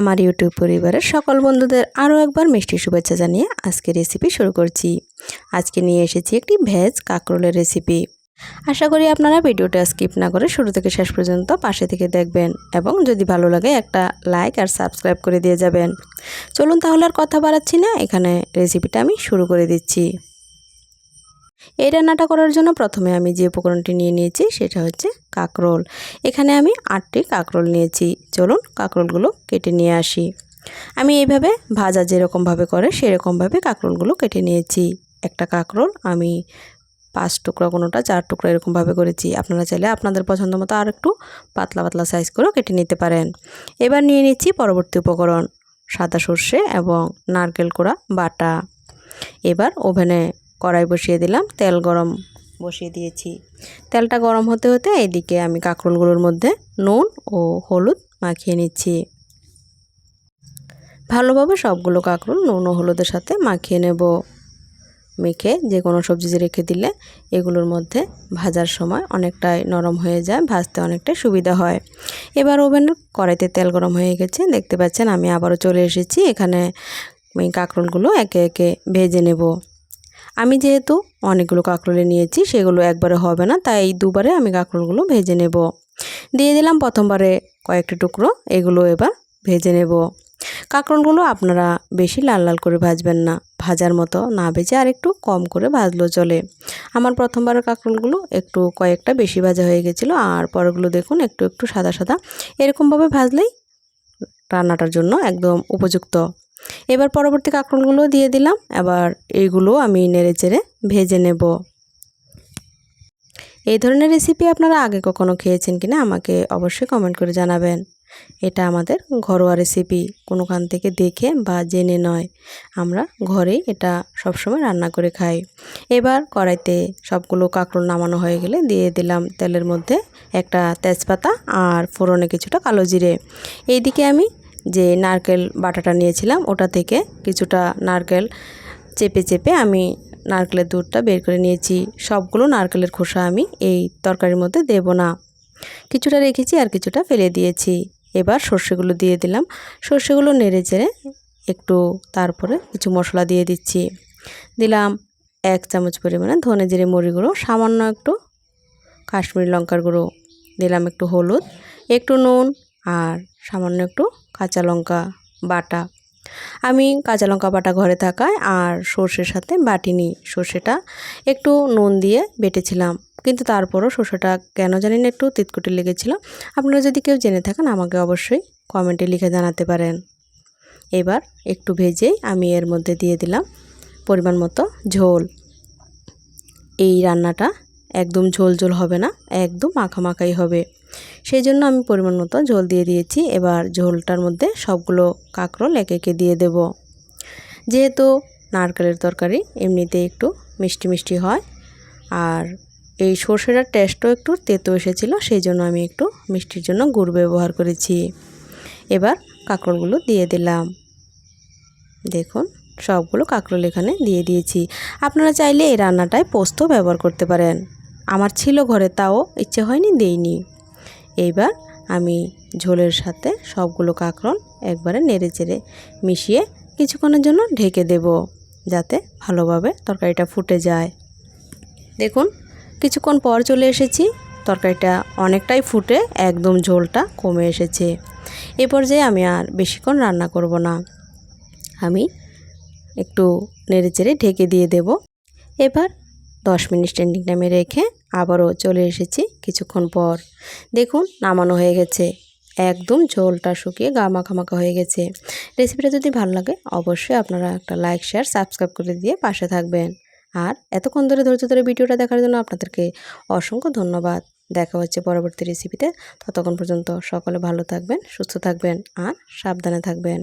আমার ইউটিউব পরিবারের সকল বন্ধুদের আরও একবার মিষ্টি শুভেচ্ছা জানিয়ে আজকে রেসিপি শুরু করছি। আজকে নিয়ে এসেছি একটি ভেজ কাঁকরোলের রেসিপি আশা করি আপনারা ভিডিওটা স্কিপ না করে শুরু থেকে শেষ পর্যন্ত পাশে থেকে দেখবেন এবং যদি ভালো লাগে একটা লাইক আর সাবস্ক্রাইব করে দিয়ে যাবেন। চলুন তাহলে আর কথা বাড়াচ্ছি না, এখানে রেসিপিটা আমি শুরু করে দিচ্ছি। এই রান্নাটা করার জন্য প্রথমে আমি যে উপকরণটি নিয়ে নিয়েছি সেটা হচ্ছে কাঁকরোল। এখানে আমি আটটি কাঁকরোল নিয়েছি। চলুন কাঁকরোলগুলো কেটে নিয়ে আসি। আমি এইভাবে ভাজা যেরকমভাবে করে সেরকমভাবে কাঁকরোলগুলো কেটে নিয়েছি। একটা কাঁকরোল আমি পাঁচ টুকরা কোনোটা চার টুকরা এরকমভাবে করেছি। আপনারা চাইলে আপনাদের পছন্দ মতো আর একটু পাতলা পাতলা সাইজ করেও কেটে নিতে পারেন। এবার নিয়ে নিচ্ছি পরবর্তী উপকরণ, সাদা সর্ষে এবং নারকেল কোড়া বাটা। এবার ওভেনে কড়াই বসিয়ে দিলাম, তেল গরম বসিয়ে দিয়েছি। তেলটা গরম হতে হতে এদিকে আমি কাঁকরোলগুলোর মধ্যে নুন ও হলুদ মাখিয়ে নিচ্ছি। ভালোভাবে সবগুলো কাঁকরোল নুন ও হলুদের সাথে মাখিয়ে নেব। মেখে যে কোনো সবজি রেখে দিলে এগুলোর মধ্যে ভাজার সময় অনেকটাই নরম হয়ে যায়, ভাজতে অনেকটাই সুবিধা হয়। এবার ওভেন কড়াইতে তেল গরম হয়ে গেছে, দেখতে পাচ্ছেন আমি আবারও চলে এসেছি, এখানে কাঁকরোলগুলো একে একে ভেজে নেব। আমি যেহেতু অনেকগুলো কাঁকরোলে নিয়েছি, সেগুলো একবারে হবে না, তাই দুবারে আমি কাঁকরোলগুলো ভেজে নেব। দিয়ে দিলাম প্রথমবারে কয়েকটি টুকরো, এগুলো এবার ভেজে নেব। কাঁকরোলগুলো আপনারা বেশি লাল লাল করে ভাজবেন না, ভাজার মতো না ভেজে আর একটু কম করে ভাজলেও চলে। আমার প্রথমবারের কাঁকরোলগুলো একটু কয়েকটা বেশি ভাজা হয়ে গেছিল, আর পরেগুলো দেখুন একটু একটু সাদা সাদা। এরকমভাবে ভাজলেই রান্নাটার জন্য একদম উপযুক্ত। এবার পরবর্তী কাঁকরোলগুলো দিয়ে দিলাম। এবার এইগুলো আমি নেড়ে চেড়ে ভেজে নেব। এই ধরনের রেসিপি আপনারা আগে কখনো খেয়েছেন কিনা আমাকে অবশ্যই কমেন্ট করে জানাবেন। এটা আমাদের ঘরোয়া রেসিপি কোনোখান থেকে দেখে বা জেনে নয়। আমরা ঘরেই এটা সবসময় রান্না করে খাই। এবার কড়াইতে সবগুলো কাঁকরোল নামানো হয়ে গেলে দিয়ে দিলাম তেলের মধ্যে একটা তেজপাতা আর ফোড়নে কিছুটা কালো জিরে। এইদিকে আমি যে নারকেল বাটাটা নিয়েছিলাম, ওটা থেকে কিছুটা নারকেল চেপে চেপে আমি নারকেলের দুধটা বের করে নিয়েছি। সবগুলো নারকেলের খোসা আমি এই তরকারির মধ্যে দেব না। কিছুটা রেখেছি আর কিছুটা ফেলে দিয়েছি। এবার সর্ষেগুলো দিয়ে দিলাম। সর্ষেগুলো নেড়ে চেড়ে একটু তারপরে কিছু মশলা দিয়ে দিচ্ছি। দিলাম এক চামচ পরিমাণে ধনে জিরে মরি গুঁড়ো, সামান্য একটু কাশ্মীরি লঙ্কার গুঁড়ো। দিলাম একটু হলুদ, একটু নুন আর সামান্য একটু কাঁচা লঙ্কা বাটা। আমি কাঁচা লঙ্কা বাটা ঘরে থাকায় আর সর্ষের সাথে বাটিনি। সর্ষেটা একটু নুন দিয়ে বেটেছিলাম। কিন্তু তারপরও সর্ষেটা কেন জানি না একটু তিতকুটি লেগেছিল। আপনারা যদি কেউ জেনে থাকেন, আমাকে অবশ্যই কমেন্টে লিখে জানাতে পারেন। এবার একটু ভেজেই আমি এর মধ্যে দিয়ে দিলাম পরিমাণ মতো ঝোল। এই রান্নাটা একদম ঝোল ঝোল হবে না, একদম মাখামাখাই হবে। সেই জন্য আমি পরিমাণ মতো ঝোল দিয়ে দিয়েছি। এবার ঝোলটার মধ্যে সবগুলো কাঁকরোল এক একে দিয়ে দেব। যেহেতু নারকেলের তরকারি এমনিতে একটু মিষ্টি মিষ্টি হয়, আর এই সর্ষেটার টেস্টও একটু তেতো এসেছিল, সেই জন্য আমি একটু মিষ্টির জন্য গুড় ব্যবহার করেছি। এবার কাঁকরোলগুলো দিয়ে দিলাম। দেখুন, সবগুলো কাঁকরোল এখানে দিয়ে দিয়েছি। আপনারা চাইলে এই রান্নাটায় পোস্ত ব্যবহার করতে পারেন। আমার ছিল ঘরে, তাও ইচ্ছে হয়নি, দেইনি। এইবার আমি ঝোলের সাথে সবগুলো কাঁকরোল একবারে নেড়ে চেড়ে মিশিয়ে কিছুক্ষণের জন্য ঢেকে দেব, যাতে ভালোভাবে তরকারিটা ফুটে যায়। দেখুন, কিছুক্ষণ পর চলে এসেছি। তরকারিটা অনেকটাই ফুটে একদম ঝোলটা কমে এসেছে। এ পর্যায়ে আমি আর বেশিক্ষণ রান্না করব না। আমি একটু নেড়ে চেড়ে ঢেকে দিয়ে দেব। এবার দশ মিনিট স্ট্যান্ডিং টাইমে রেখে আবারও চলে এসেছি কিছুক্ষণ পর। দেখুন, নামানো হয়ে গেছে। একদম ঝোলটা শুকিয়ে গা মাখা হয়ে গেছে। রেসিপিটা যদি ভালো লাগে, অবশ্যই আপনারা একটা লাইক, শেয়ার, সাবস্ক্রাইব করে দিয়ে পাশে থাকবেন। আর এতক্ষণ ধরে ধৈর্য ধরে ভিডিওটা দেখার জন্য আপনাদেরকে অসংখ্য ধন্যবাদ। দেখা হচ্ছে পরবর্তী রেসিপিতে। ততক্ষণ পর্যন্ত সকলে ভালো থাকবেন, সুস্থ থাকবেন, আর সাবধানে থাকবেন।